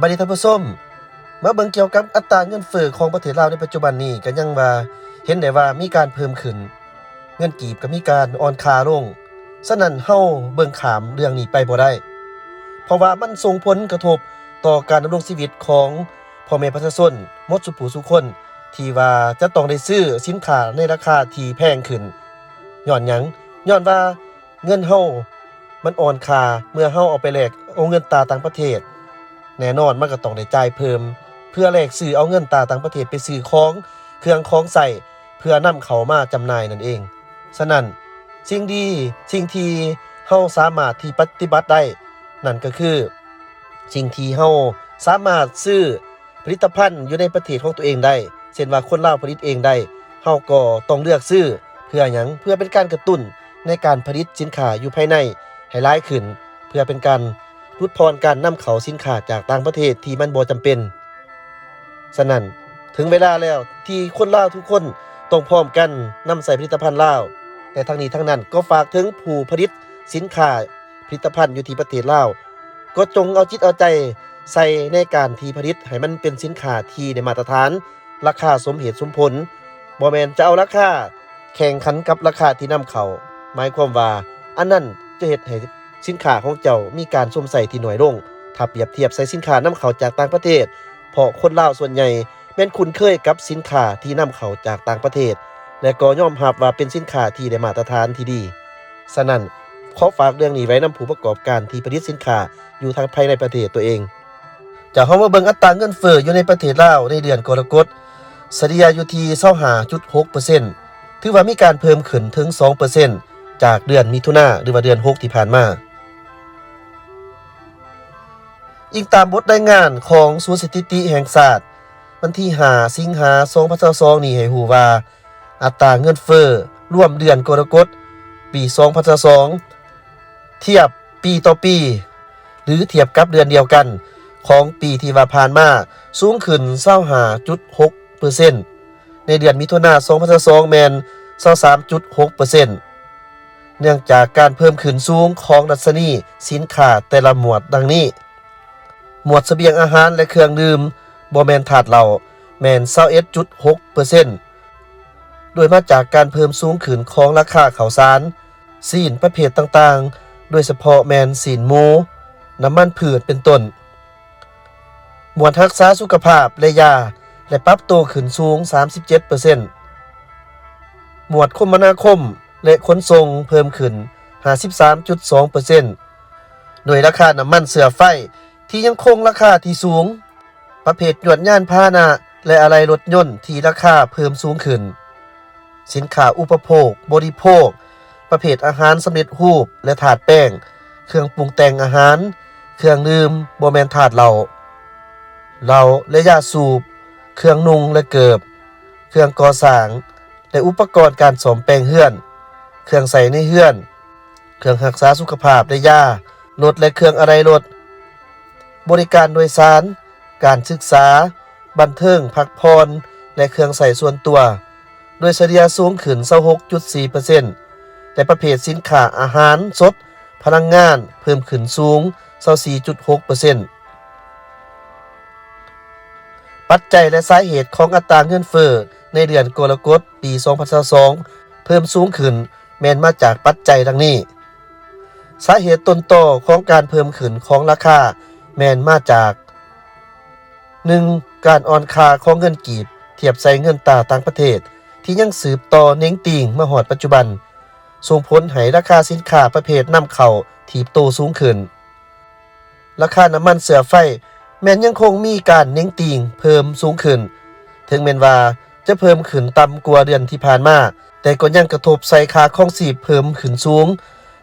บายดีท่านผู้ชมมาเบิ่งเกี่ยวกับอัตราเงินเฟ้อของประเทศลาวในปัจจุบันนี้ก็ยังว่าเห็นได้ว่ามีการเพิ่มขึ้น เงินกีบก็มีการอ่อนค่าลงฉะนั้นเฮาเบิ่งขามเรื่องนี้ไปบ่ได้ เพราะว่ามันส่งผลกระทบต่อการดำรงชีวิตของพ่อแม่ประชาชนมดสุผู้สุคนที่ว่าจะต้องได้ซื้อสินค้าในราคาที่แพงขึ้นย้อนหยังย้อนว่าเงินเฮามันอ่อนค่าเมื่อเฮาเอาไปแลกเอาเงินตาต่างประเทศ แน่นอนมันก็ต้องได้จ่ายเพิ่ม เพื่อแลกซื้อเอาเงินตาต่างประเทศไปซื้อของ เครื่องของใส่เพื่อนำเขามาจำหน่ายนั่นเอง ฉะนั้นสิ่งดีสิ่งที่เฮาสามารถที่ปฏิบัติได้ นั่นก็คือ สิ่งที่เฮาสามารถซื้อผลิตภัณฑ์อยู่ในประเทศของตัวเองได้เช่นว่าคนลาวผลิตเองได้เฮาก็ต้องเลือกซื้อเพื่อหยังเพื่อเป็นการกระตุ้นในการผลิตสินค้าอยู่ภายในให้หลายขึ้น เพื่อเป็นการ ลดพรการนำเขาสินค้าจากต่างประเทศที่มันบ่จำเป็นฉะนั้นถึงเวลาแล้วที่คนลาวทุกคนต้องพร้อมกันนำใส่ผลิตภัณฑ์ลาวแต่ทั้งนี้ทั้งนั้นก็ฝากถึงผู้ผลิตสินค้าผลิตภัณฑ์อยู่ที่ประเทศลาวก็จงเอาจิตเอาใจใส่ในการที่ผลิตให้มันเป็นสินค้าที่ได้มาตรฐาน ราคาสมเหตุสมผลบ่แมนจะเอาราคาแข่งขันกับราคาที่นำเขาหมายความว่าอันนั้นจะเฮ็ดให้ สินค้าของเจ้ามีการสวมใส่ที่น้อยลง ถ้าเปรียบเทียบใส่สินค้านำเข้าจากต่างประเทศ เพราะคนลาวส่วนใหญ่แม่นคุ้นเคยกับสินค้าที่นำเข้าจากต่างประเทศ และก็ยอมรับว่าเป็นสินค้าที่ได้มาตรฐานที่ดี ฉะนั้นขอฝากเรื่องนี้ไว้นำผู้ประกอบการที่ผลิตสินค้าอยู่ทางภายในประเทศตัวเองจากห้องมาเบิงอัตราเงินเฟ้ออยู่ในประเทศลาวในเดือนกรกฎเฉลี่ยอยู่ที่25.6%ถือว่ามีการเพิ่มขึ้นถึง 2%จากเดือนมิถุนาหรือว่าเดือน 6 ที่ผ่านมา อิงตามบทรายงานของศูนย์สถิติแห่งศาสตร์วันที่5สิงหา2022นี้ให้ฮู้ว่า อัตราเงินเฟ้อร่วมเดือนกรกฎปี 2022 เทียบปีต่อปี หรือเทียบกับเดือนเดียวกันของปีที่ว่าผ่านมาสูงขึ้น25.6%ในเดือนมิถุนายน2022แมน23.6%เนื่องจากการเพิ่มขึ้นสูงของดัชนีสินค้าแต่ละหมวดดังนี้ หมวดเสบียงอาหารและเครื่องดื่มบ่แมนถาดเหล้าแมน21.6%โดยมาจากการเพิ่มสูงขึ้นของราคาข้าวสารซีนประเภทต่างๆ โดยเฉพาะแมนซีนหมู น้ำมันพืชเป็นต้น หมวดรักษาสุขภาพและยา และปรับตัวขึ้นสูง 37%หมวดคมนาคมและขนส่งเพิ่มขึ้น 53.2%โดยราคาน้ำมันเสือไฟ ที่ยังคงราคาที่สูง ประเภทหยวดย่านพาหนะ และอะไหล่รถยนต์ที่ราคาเพิ่มสูงขึ้น สินค้าอุปโภค บริโภค ประเภทอาหารสำเร็จรูปและถาดแป้ง เครื่องปรุงแต่งอาหาร เครื่องดื่มบแมนถาดเหล้าเหล้าและยาสูบ เครื่องนุงและเกิบ เครื่องก่อสร้าง และอุปกรณ์การสมแปลงเฮือน เครื่องใส่ในเฮือน เครื่องรักษาสุขภาพและยารถและเครื่องอะไรรถ บริการโดยสาร การศึกษา บันเทิงพักพรและเครื่องใส่ส่วนตัว โดยเฉลี่ยสูงขึ้น26.4%แต่ประเภทสินค้าอาหารสด พลังงานเพิ่มขึ้นสูง24.6%ปัจจัยและสาเหตุของอัตราเงินเฟ้อในเดือนกรกฎปี 2022 เพิ่มสูงขึ้นแม้นมาจากปัจจัยดังนี้ สาเหตุต้นต่อของการเพิ่มขึ้นของราคา แมนมาจาก 1. การอ่อนค่าของเงินกีบ เทียบใส่เงินตาต่างประเทศ ที่ยังสืบต่อเน้งติ่งมาหอดปัจจุบัน ส่งผลให้ราคาสินค้าประเภทนำเข้าถีบโตสูงขึ้น ราคาน้ำมันเสือไฟ แม้นยังคงมีการเน้งติ่งเพิ่มสูงขึ้น ถึงแม้นว่าจะเพิ่มขึ้นต่ำกว่าเดือนที่ผ่านมา แต่ก็ยังกระทบใส่ค่าของสีพเพิ่มขึ้นสูง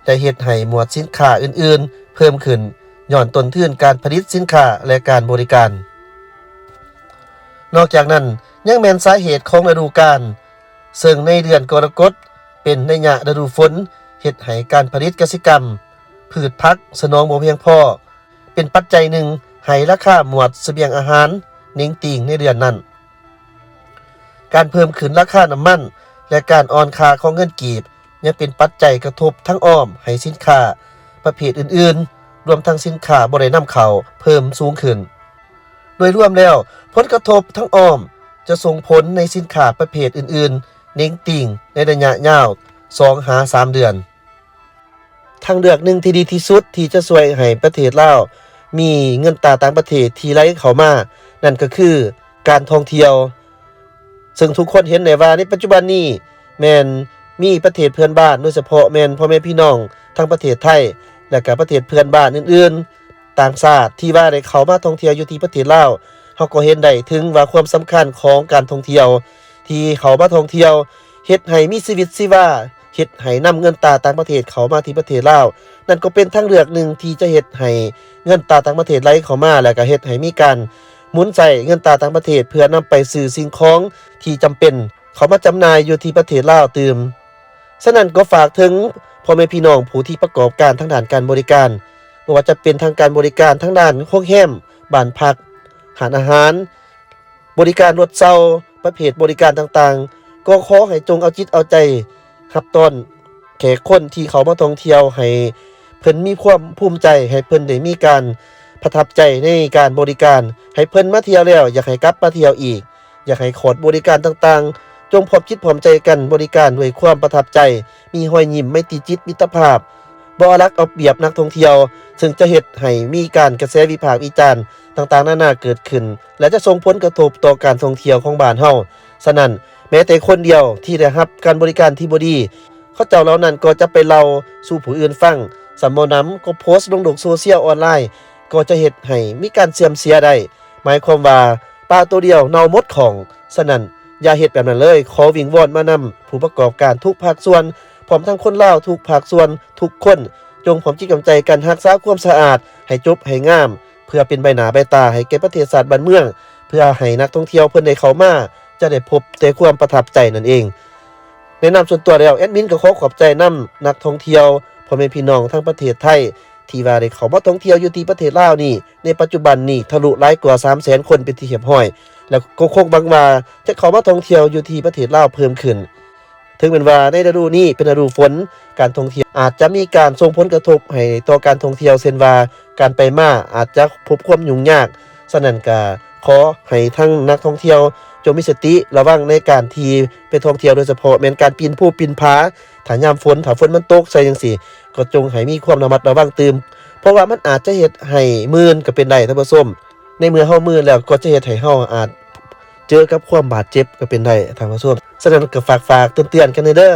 และเฮ็ดให้หมวดสินค้าอื่นๆ เพิ่มขึ้น ย่อนต้นทุนการผลิตสินค้าและการบริการ นอกจากนั้นยังแมนสาเหตุของฤดูกาลซึ่งในเดือนกรกฎเป็นในยะฤดูฝนเฮ็ดให้การผลิตกสิกรรม พืชพักสนองบ่เพียงพอเป็นปัจจัยหนึ่งให้ราคาหมวดเสบียงอาหารนิ่งติ่งในเดือนนั้น การเพิ่มขึ้นราคาน้ำมัน และการอ่อนค่าของเงินกีบยังเป็นปัจจัยกระทบทั้งอ้อมให้สินค้าประเภทอื่นๆ รวมทั้งสินค้าบริณนำเข้าเพิ่มสูงขึ้น โดยรวมแล้ว ผลกระทบทั้งอ้อมจะส่งผลในสินค้าประเภทอื่น ๆ เน้งติ่งในระยะยาว2หา3 เดือน ทางเลือกหนึ่งที่ดีที่สุดที่จะช่วยให้ประเทศลาวมีเงินตาต่างประเทศที่ไหลเข้ามา นั่นก็คือการท่องเที่ยว ซึ่งทุกคนเห็นได้ว่าในปัจจุบันนี้แมนมีประเทศเพื่อนบ้านโดยเฉพาะแมนพ่อแม่พี่น้องทั้งประเทศไทย และก็ประเทศเพื่อนบ้านอื่นๆ ต่างชาติที่ว่าได้เข้ามาท่องเที่ยวอยู่ที่ประเทศลาวเฮาก็เห็นได้ถึงว่าความสำคัญของการท่องเที่ยว ที่เขามาท่องเที่ยวเฮ็ดให้มีชีวิตชีวาเฮ็ดให้นำเงินตาต่างประเทศเข้ามาที่ประเทศลาวนั่นก็เป็นทางเลือกหนึ่งที่จะเฮ็ดให้เงินตาต่างประเทศไหลเข้ามาแล้วก็เฮ็ดให้มีการหมุนใส่เงินตาต่างประเทศเพื่อนำไปซื้อสิ่งของที่จำเป็น เขามาจำหน่ายอยู่ที่ประเทศลาวตืมฉะนั้นก็ฝากถึง พ่อแม่พี่น้องผู้ที่ประกอบการทางด้านการบริการไม่ว่าจะเป็นทางการบริการทางด้านโรงแรมบ้านพักหารอาหาร บริการรถเซาประเภทบริการต่างๆ ก็ขอให้จงเอาจิตเอาใจรับต้อนแขกคนที่เขามาท่องเที่ยวให้เพิ่นมีความภูมิใจให้เพิ่นได้มีการประทับใจในการบริการ ให้เพิ่นมาเที่ยวแล้ว อยากให้กลับมาเที่ยวอีก อยากให้ขอดบริการต่างๆ จงพบคิดพร้อมใจกันบริการด้วยความประทับใจ มีหอยยิ้มไม่ติดจิตมิตรภาพบ่เอารักเอาเปรียบนักท่องเที่ยว ซึ่งจะเฮ็ดให้มีการกระแสวิพากษ์วิจารณ์ต่างๆ นานาเกิดขึ้น และจะส่งผลกระทบต่อการท่องเที่ยวของบ้านเฮาฉะนั้นแม้แต่คนเดียวที่ได้รับการบริการที่บ่ดีเขาเจ้าเหล่านั้นก็จะไปเล่าสู่ผู้อื่นฟังสำมนำก็โพสต์ลงโลกโซเชียลออนไลน์ ก็จะเฮ็ดให้มีการเสื่อมเสียได้หมายความว่าปลาตัวเดียวเน่าหมดของฉะนั้นอย่าเฮ็ดแบบนั้นเลย ขอวิงวอนมานำผู้ประกอบการทุกภาคส่วน พร้อมทั้งคนเลาวทุกภาคส่วนทุกคน จงพร้อมจิตกำใจกันรักษาความสะอาด ให้จบให้งาม เพื่อเป็นใบหนาใบตาให้แก่ประเทศชาสติบ้านเมือง เพื่อให้นักท่องเที่ยวเพิ่นได้เข้ามาจะได้พบแต่ความประทับใจนั่นเองแนะนำส่วนตัวแล้วแอดมินก็ขอขอบใจนํนักท่องเที่ยวพ่อแม่พี่น้องทั้งประเทศไทย ที่ว่าได้เข้ามาท่องเที่ยวอยู่ที่ประเทศลาวนี่ ในปัจจุบันนี่ทะลุหลายกว่า 300,000 คนเป็นที่เรียบร้อย แล้วก็คงบังว่าจะเข้ามาท่องเที่ยวอยู่ที่ประเทศลาวเพิ่มขึ้น ถึงเป็นว่าในฤดูนี้เป็นฤดูฝนการท่องเที่ยวอาจจะมีการส่งผลกระทบให้ต่อการท่องเที่ยวเช่นว่าการไปมาอาจจะพบความยุ่งยากฉะนั้นก็ขอให้ทั้งนักท่องเที่ยวจงมีสติระวังในการที่ไปท่องเที่ยวโดยเฉพาะแม้นการปีนผู้ปีนผาถ้ายามฝนถ้าฝนมันตกใส่จังซี่ ก็จงให้มีความระมัดระวังตื่มเพราะว่ามันอาจจะเฮ็ดให้มื่นก็เป็นได้ท่านผู้ชมในเมื่อเฮามื่นแล้วก็จะเฮ็ดให้เฮาอาจ เจอกับความบาดเจ็บก็เป็นได้ทางผู้ชมฉะนั้นก็ฝากฝากเตือนๆกันเด้อ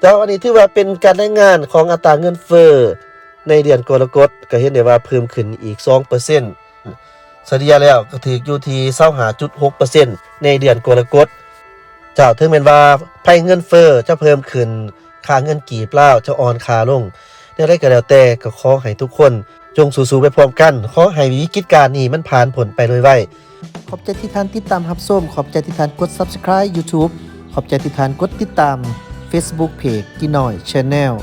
แต่วันนี้ถือว่าเป็นการรายงานของอัตราเงินเฟ้อในเดือนกรกฎก็เห็นได้ว่าเพิ่มขึ้นอีก2%เซ็นต์สียแล้วก็ถืออยู่ที่25.6%ในเดือนกรกฎเจ้าถึงแม้นว่าภัยเงินเฟ้อจะเพิ่มขึ้นค่าเงินกีบเปล่าจะอ่อนค่าลงแนวใดก็แล้วแต่ก็ขอให้ทุกคน จงสู้ๆไปพร้อมกันขอให้วิกฤตการณ์นี้มันผ่านพ้นไปโดยไว ขอบใจที่ท่านติดตามรับส้ม ขอบใจที่ท่านกด Subscribe YouTube ขอบใจที่ท่านกดติดตาม Facebook Page กินหน่อย Channel